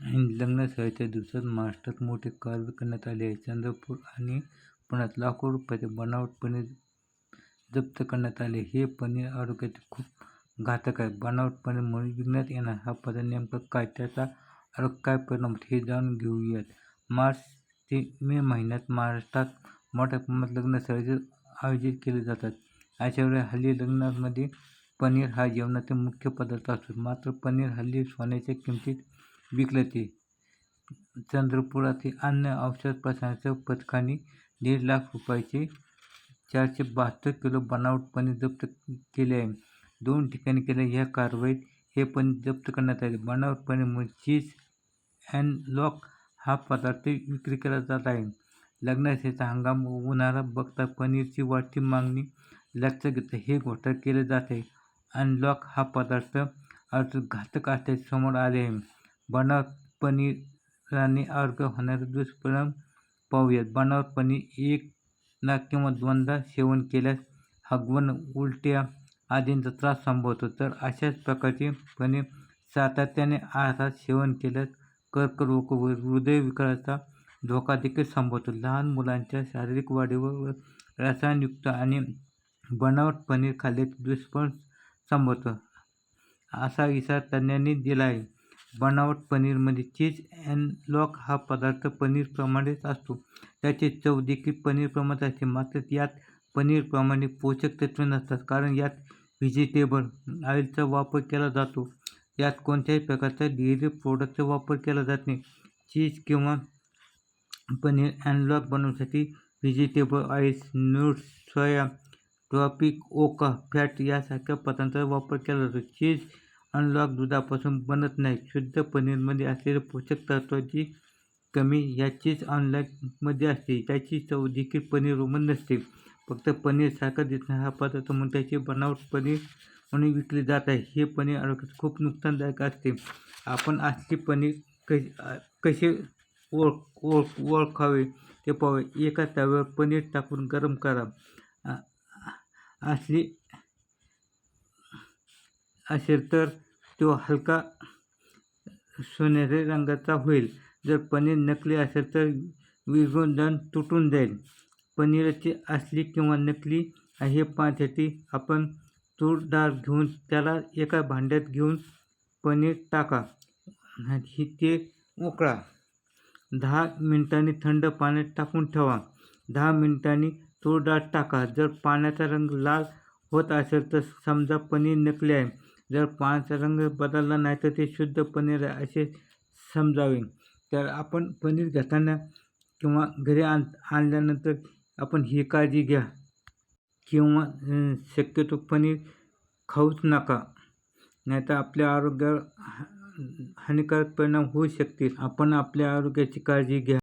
आणि लग्नासहायच्या दिवसात महाराष्ट्रात मोठे कारवाई करण्यात आली आहे. चंद्रपूर आणि पुण्यात लाखो रुपयाचे बनावट पनीर जप्त करण्यात आले हे पनीर आरोग्यासाठी खूप घातक आहे. बनावट म्हणून विकण्यात येणार हा पदार्थ नेमका काय? त्याचा आरोग्य काय परिणाम हे जाणून घेऊयात. मार्च ते मे महिन्यात महाराष्ट्रात मोठ्या प्रमाणात लग्नसराईचे आयोजित केले जातात. अशावेळी हल्ली लग्नामध्ये पनीर हा जेवणाचा मुख्य पदार्थ असतो. मात्र पनीर हल्ली सोन्याच्या किमतीत विकलं ते. चंद्रपुरातील अन्न औषध प्रशासनाच्या पथकाने दीड लाख रुपयाचे चारशे बहात्तर किलो बनावट पनीर जप्त केले आहे. दोन ठिकाणी केल्या ह्या कारवाईत हे पनीर जप्त करण्यात आले. बनावट पनीरमुळे चीज अँड लॉक हा पदार्थ विक्री केला जात आहे. लग्नाचा हंगाम उन्हाळा बघता पनीरची वाढती मागणी लक्षात घेता हे घोटाळे केले जात. आहे अनलॉक हा पदार्थ अर्थ घातक असल्याचे समोर आले आहे. बनावट पनीराने आरोग्य होणारे दुष्परिणाम पाहूयात. बनावट पनीर एक ना किंवा दोनदा सेवन केल्यास हगवण उलट्या आदींचा त्रास संभवतो. तर अशाच प्रकारचे पनीर सातत्याने आहारात सेवन केल्यास कर्करोग व हृदयविकाराचा धोका देखील संभवतो. लहान मुलांच्या शारीरिक वाढीवर रसायनयुक्त आणि बनावट पनीर खाल्ल्याचे दुष्परिणाम संभवतो. असा इशारा तज्ज्ञांनी दिला आहे. बनावट पनीरमध्ये चीज अँड हा पदार्थ पनीरप्रमाणेच असतो. त्याची चव देखील पनीरप्रमाणेच असते. मात्र यात पनीरप्रमाणे पोषक तत्वे नसतात कारण यात व्हेजिटेबल ऑइलचा वापर केला जातो. यात कोणत्याही प्रकारचा डेअरी प्रोडक्टचा वापर केला जात नाही. चीज किंवा पनीर अनलॉक बनवण्यासाठी vegetable oils nuts soya tropical fat यासारख्या पदार्थांचा वापर केला जातो. चीज अनलॉक दुधापासून बनत नाही. शुद्ध पनीरमध्ये असलेल्या पोषक तत्वाची कमी याचीच अनलॉकमध्ये असते. त्याची चव देखील पनीर रोमन नसते. फक्त पनीरसारखा दिसणारा हा पदार्थ म्हणून त्याची बनावट पनीर म्हणून विकले जात आहे. हे पनीर आरोग्यास खूप नुकसानदायक असते. आपण असली पनीर कश कसे ओळख ओळख ओळखावे ते पाहावे एका तव्यावर पनीर टाकून गरम करा. असली असेल तर तो हलका सोनेरी रंगाचा होईल. जर पनीर नकली असेल तर विघून तुटून जाईल. पनीरची असली किंवा नकली हे पाहण्यासाठी आपण तूर डाळ घेऊन त्याला एका भांड्यात घेऊन पनीर टाका ही ते उकळा. दहा मिनिटांनी थंड पाण्यात टाकून ठेवा. दहा मिनिटांनी तूर डाळ टाका. जर पाण्याचा रंग लाल होत असेल तर समजा पनीर नकली आहे. जर पाण्याचा रंग बदलला नाही तर ते शुद्ध पनीर आहे असे समजावे तर आपण पनीर घेताना किंवा घरी आण आणल्यानंतर आपण ही काळजी घ्या. किंवा शक्यतो पनीर खाऊच नका. नाहीतर आपल्या आरोग्यावर हानिकारक परिणाम होऊ शकतील. आपण आपल्या आरोग्याची काळजी घ्या.